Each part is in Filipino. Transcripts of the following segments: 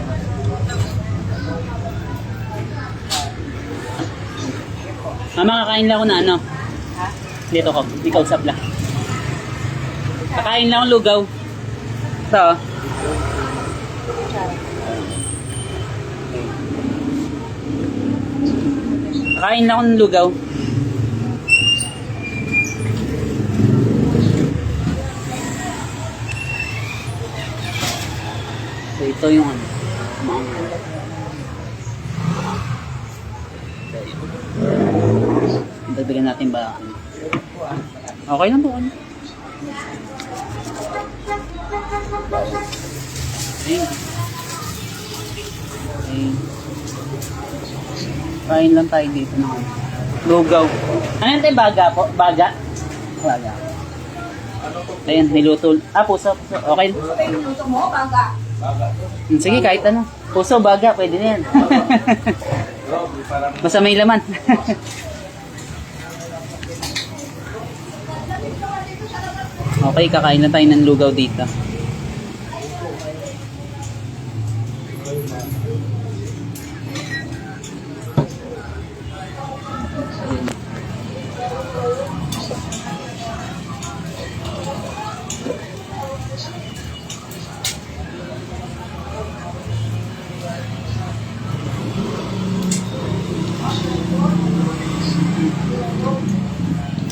Marie. Mama, kakain lang ako na ano. Dito ko, ikaw sabla. Kakain lang akong lugaw. Ito. oh. Kakain lang ako ng lugaw. So ito yung ano. Dagdagan natin ba? Okay lang po. Ano? Ayun. Ayun. Kain lang tayo dito ng lugaw. Ano yan tayo? Baga po? Baga? Baga. Ayan, niluto. Ah, puso. puso. Okay. Minuto mo, baga. Hmm, Sige, kahit ano. Puso, baga, pwede na yan. Basta may laman. okay, kakain na tayo ng lugaw dito.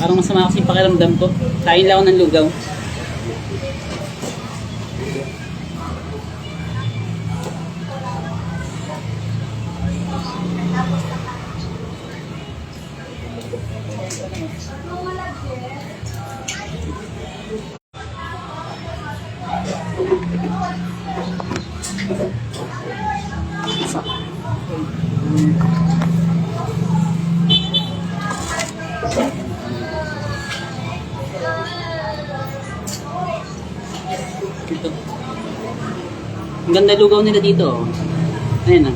Parang masama kasi pakiramdam ko. Kain lang ako ng lugaw. Ito. Ang ganda lugaw nila dito. Oh. Ayan na.